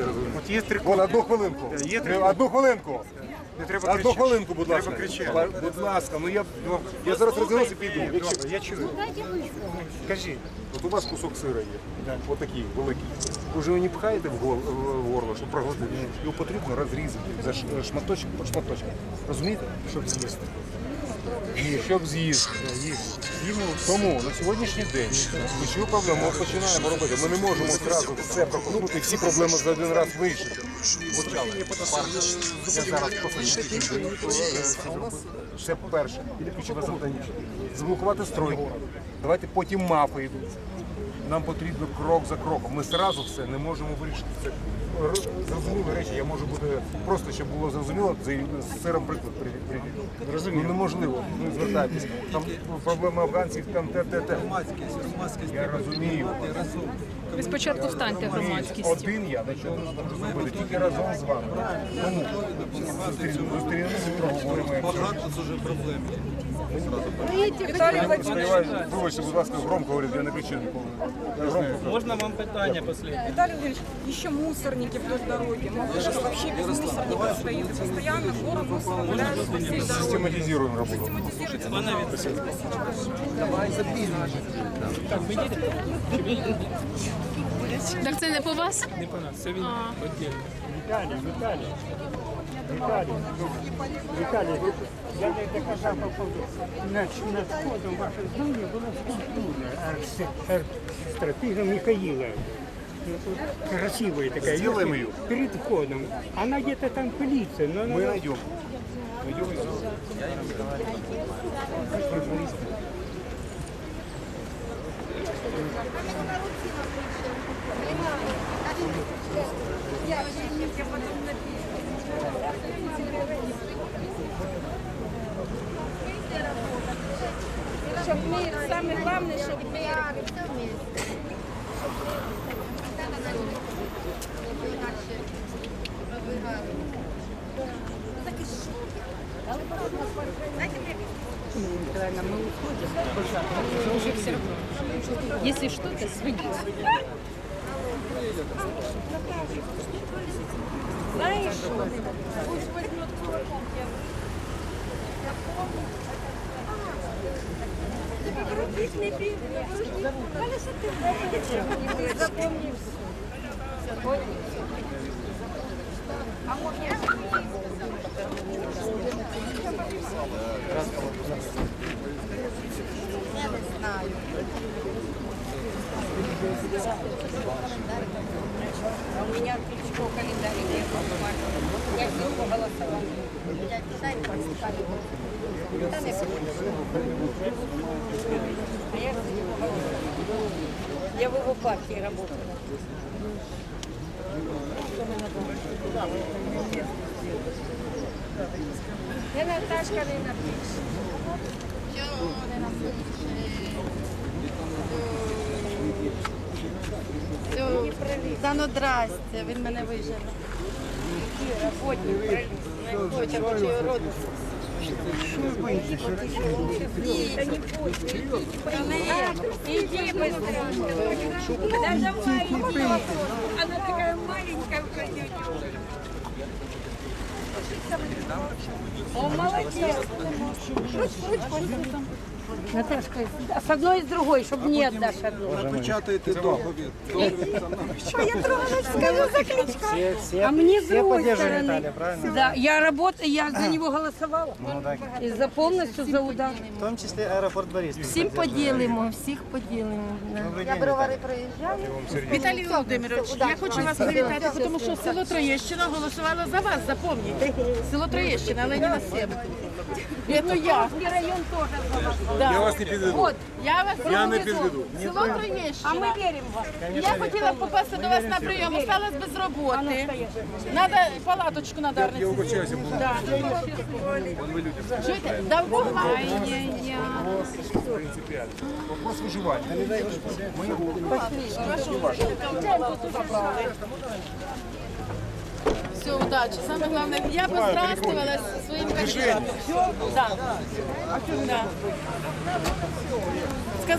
це розумієте. От є три Вон, одну хвилинку. Є три Одну хвилинку. Не треба Одну кричати. хвилинку, будь ласка. Треба кричати. Будь ласка, ну я, я зараз розвернуся і піду. Добре, я чую. Кажіть. От у вас кусок сира є. Отакий великий. Ви ж його не пхаєте в гол- в горло, щоб проглотити. Його потрібно розрізати за ш- шматочок по шматочку. Розумієте? Щоб з'їсти. Ні, щоб з'їсти. Тому на сьогоднішній день ключову проблему ми починаємо робити. Ми не можемо одразу все проковтнути і всі проблеми за один раз вирішити. Почали. Я зараз просто Це перше. Ключове завдання. Заблокувати стройку. Давайте потім мафи йдуть. Нам потрібно крок за кроком. Ми зразу все не можемо вирішити. Зрозумілі речі. Я можу бути просто, щоб було зрозуміло, з сиром приклад привів. Ну неможливо. ви звертайтесь. Там проблема афганців, там те, те, те. Я розумію. Ви спочатку встаньте громадськістю. Один я нічого не можу зробити, тільки разом з вами. Тому зустрінемося, зустрінемося, проговоримо. Віталій Я сподіваюся, вибачте, будь ласка, громко говорити, я не кричу ніколи. Я громко кажу. Можна вам питання последнє? Виталий Владимирович, еще мусорники вдоль дороги. Малыш вообще без мусорников стоит. И постоянно город мусора валяется по всей дороге. Систематизируем работу. Так це не по вас? Не по нас, це він віддільно. Віталій, Віталій, Віталій, Віталій, я не доказав. Над, над входом ваших зони була скульптура архистратига Михаила. Красивая такая. Сделаем ее. Перед входом. Она где-то там пылится, но она... Мы найдем. Найдем и Щоб ми, саме головне, щоб ми Уже все равно. Если что-то, звоните. Знаєш, що пусть возьмет хлопок. Крутись не бій, колесо ти запомнив. А у меня Кличко календарь не покупали. Я ним голосовала. Да не А я за него. Я в его партии работала. Я Наташка не напишу. Та ну здрасте, він мене вижене. Хоче, хоче його роду. Иди, иди быстрее. Да давай, иди. Она такая маленькая в костюме. О, молодец. Наташка, з одної і з другої, щоб не віддаш одну. Печатаєте договір. Скажу за Кличка. А мне с другой стороны. Да, я работаю, я за него голосовала. И за полностью за удар. В тому числі аеропорт Бориспіль. Всім поділимо, всіх поділимо. Я бровари проїжджаю. Віталій Володимирович, я хочу вас привітати, тому що село Троєщина голосувало за вас, запам'ятайте. Село Троєщина, Леніна 7. Це я. район тоже за вас. Да. Я вас не підведу. От, я вас Я не підведу. Село Троєщина. А мы верим в вас. Я хотіла попасти до вас на прийом, осталась без роботи. Надо палаточку на Я Дарниці. вибачаюся, буду. Да. Чуєте? Да Бог вам. Принципіально. Вопрос виживання. Ми його Все, удачі. Саме головне, я поздравствувала зі своїм кандидатом. Да. Да.